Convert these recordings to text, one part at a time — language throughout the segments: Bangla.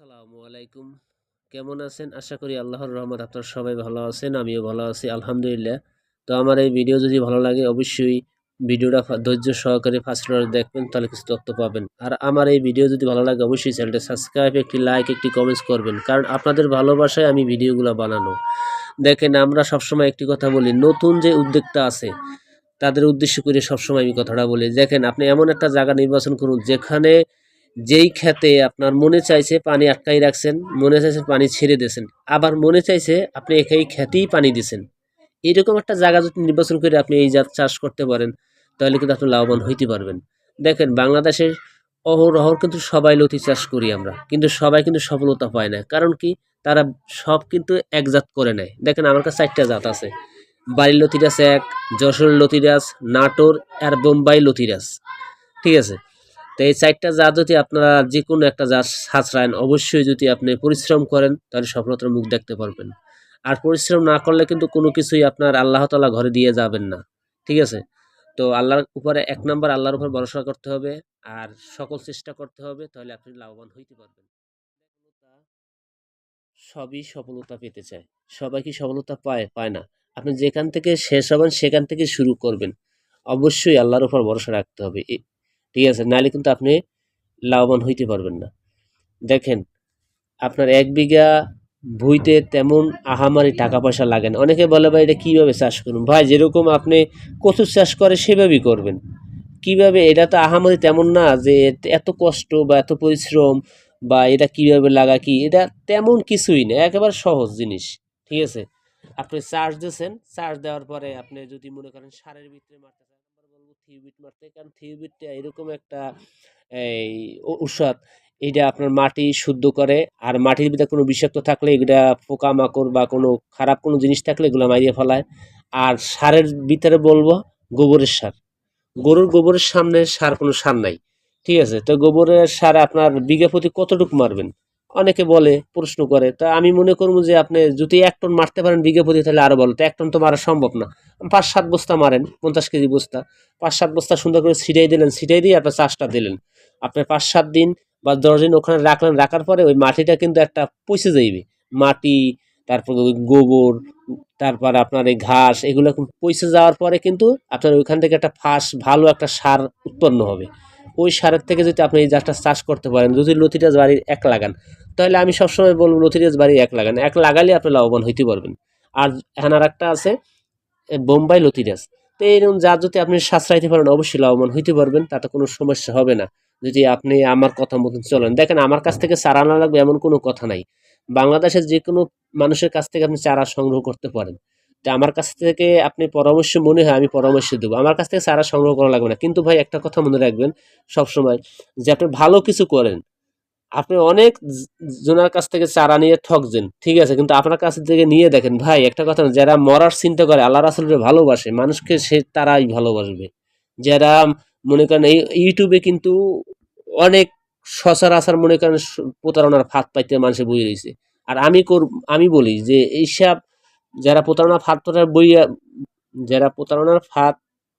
আসসালামু আলাইকুম। কেমন আছেন? আশা করি আল্লাহর রহমত আপনার সবাই ভালো আছেন, আমিও ভালো আছি, আলহামদুলিল্লাহ। তো আমার এই ভিডিও যদি ভালো লাগে, অবশ্যই ভিডিওটা ধৈর্য সহকারে ফার্স্ট দেখবেন, তাহলে কিছু তথ্য পাবেন। আর আমার এই ভিডিও যদি ভালো লাগে, অবশ্যই চ্যানেলটা সাবস্ক্রাইব, একটি লাইক, একটি কমেন্টস করবেন, কারণ আপনাদের ভালোবাসায় আমি ভিডিওগুলো বানানো। দেখেন, আমরা সবসময় একটি কথা বলি, নতুন যে উদ্যোগটা আছে, তাদের উদ্দেশ্য করে সবসময় আমি কথাটা বলি। দেখেন, আপনি এমন একটা জায়গা নির্বাচন করুন, যেখানে যেই খেতে আপনার মনে চাইছে পানি আটকাই রাখছেন, মনে চাইছে পানি ছেড়ে দিয়েছেন, আবার মনে চাইছে আপনি এই খেতেই পানি দিছেন এইরকম একটা জায়গা যদি নির্বাচন করে আপনি এই জাত চাষ করতে পারেন, তাহলে কিন্তু আপনি লাভবান হইতে পারবেন। দেখেন, বাংলাদেশের অহরহর কিন্তু সবাই লতি চাষ করি আমরা, কিন্তু সবাই কিন্তু সফলতা পায় না। কারণ কি? তারা সব কিন্তু এক জাত করে নেয়। দেখেন, আমার কাছে চারটা জাত আছে। বাড়ির লতিরাস এক যশোর লতিরাস নাটোর আর বোম্বাই লতিরাস ঠিক আছে? তো এই চারটা জাত যদি আপনারা যে কোনো একটা জাত সাঁচড়ান অবশ্যই যদি আপনি পরিশ্রম করেন, তাহলে সফলতার মুখ দেখতে পারবেন। আর পরিশ্রম না করলে কিন্তু কোনো কিছুই আপনার আল্লাহ তালা ঘরে দিয়ে যাবেন না। ঠিক আছে? তো আল্লাহর উপরে, এক নম্বর আল্লাহর উপর ভরসা করতে হবে, আর সকল চেষ্টা করতে হবে, তাহলে আপনি লাভবান হইতে পারবেন। সবই সফলতা পেতে চায়। সবাই কি সফলতা পায়? পায় না। আপনি যেখান থেকে শেষ হবেন, সেখান থেকে শুরু করবেন। অবশ্যই আল্লাহর উপর ভরসা রাখতে হবে। ঠিক আছে? নাহলে কিন্তু আপনি লাভবান হইতে পারবেন না। দেখেন, আপনার এক বিঘা ভুইতে তেমন আহামারি টাকা পয়সা লাগে না। অনেকে বলে, ভাই, এটা কীভাবে চাষ করুন? ভাই, যেরকম আপনি কচু চাষ করে, সেভাবেই করবেন। কীভাবে? এটা তো আহামারি তেমন না যে, এত- কষ্ট বা এত পরিশ্রম বা এটা কীভাবে লাগা কি? এটা তেমন কিছুই না। একেবারে সহজ জিনিস। ঠিক আছে? আপনি চার্জ দিয়েছেন চার্জ দেওয়ার পরে আপনি যদি মনে করেন সারের ভিতরে মারতে মারতে কারণ থিউবিটটা এরকম একটা, এই ঔষধ, এটা আপনার মাটি শুদ্ধ করে, আর মাটির ভিতরে কোনো বিষাক্ত থাকলে এগুলা পোকামাকড় বা কোনো খারাপ কোনো জিনিস থাকলে এগুলো মারিয়ে ফেলায়। আর সারের ভিতরে বলব, গোবরের সার। গরুর গোবরের সামনে সার কোনো সার নাই। ঠিক আছে? তো গোবরের সার আপনার বিঘা প্রতি কতটুকু মারবেন? অনেকে বলে, প্রশ্ন করে। তা আমি মনে করব যে আপনি যদি এক টন মারতে পারেন বিঘে প্রতি, তাহলে আরও বলো তো এক টন তো মারা সম্ভব না। পাঁচ সাত বস্তা মারেন, পঞ্চাশ কেজি বস্তা। পাঁচ সাত বস্তা সুন্দর করে ছিটাই দিলেন, ছিটাই দিয়ে আপনার চাষটা দিলেন। আপনি পাঁচ সাত দিন বা দশ দিন ওখানে রাখলেন, রাখার পরে ওই মাটিটা কিন্তু একটা পচে যাইবে। মাটি, তারপর গোবর, তারপর আপনার এই ঘাস, এগুলো পচে যাওয়ার পরে কিন্তু আপনার ওইখান থেকে একটা ফাঁস, ভালো একটা সার উৎপন্ন হবে। ওই সারের থেকে যদি আপনি এই গাছটা চাষ করতে পারেন, যদি লতিরাজ বাড়ির এক লাগান, তাহলে আমি সবসময় বলব লতিরাজ বাড়ির এক লাগান। এক লাগালে আপনি লাভবান হইতে পারবেন। আর এখানে আর একটা আছে বোম্বাই লতিরাজ তো এইরকম যা যদি আপনি সাশ্রাইতে পারেন, অবশ্যই লাভবান হইতে পারবেন, তাতে কোনো সমস্যা হবে না। যদি আপনি আমার কথা মতন চলেন, দেখেন আমার কাছ থেকে চারা আনা লাগবে এমন কোনো কথা নাই। বাংলাদেশের যে কোনো মানুষের কাছ থেকে আপনি চারা সংগ্রহ করতে পারেন। তো আমার কাছ থেকে আপনি পরামর্শ মনে হয় আমি পরামর্শ দেবো। আমার কাছ থেকে চারা সংগ্রহ করা লাগবে না। কিন্তু ভাই, একটা কথা মনে রাখবেন সবসময় যে আপনি ভালো কিছু করেন। আপনি অনেক জনের কাছ থেকে চারা নিয়ে ঠকছেন, ঠিক আছে? কিন্তু আপনার কাছ থেকে নিয়ে দেখেন, ভাই, একটা কথা যারা মরার চিন্তা করে, আল্লাহ রাসুলকে ভালোবাসে, মানুষকে সে তারাই ভালোবাসবে। যারা মনে করেন এই ইউটিউবে কিন্তু অনেক সচরাচর মনে করেন প্রতারণার ফাঁদ পাইতে মানুষে বই রয়েছে। আর আমি কর, আমি বলি যে এইসব যারা প্রতারণার ফাঁদ পাতার বইয়া যারা প্রতারণার ফাঁদ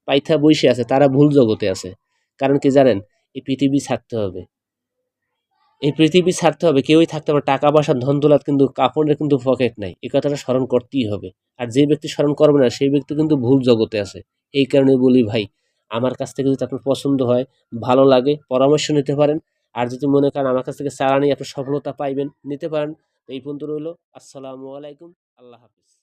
পাইথা বইসে আছে, তারা ভুল জগতে আছে। কারণ কি জানেন? এই পৃথিবী ছাড়তে হবে। এই পৃথিবী ছাড়তে হবে, কেউই থাকতে পারে টাকা পয়সা, ধন দৌলত কিন্তু কাপড়ের কিন্তু পকেট নাই। এ কথাটা স্মরণ করতেই হবে। আর যে ব্যক্তি স্মরণ করবে না, সেই ব্যক্তি কিন্তু ভুল জগতে আছে। এই কারণে বলি ভাই, আমার কাছ থেকে যদি আপনার পছন্দ হয়, ভালো লাগে, পরামর্শ নিতে পারেন। আর যদি মনে করেন আমার কাছ থেকে চারা নিয়ে আপনি সফলতা পাইবেন, নিতে পারেন। এই পর্যন্ত রইল। আসসালামু আলাইকুম। আল্লাহ হাফিজ।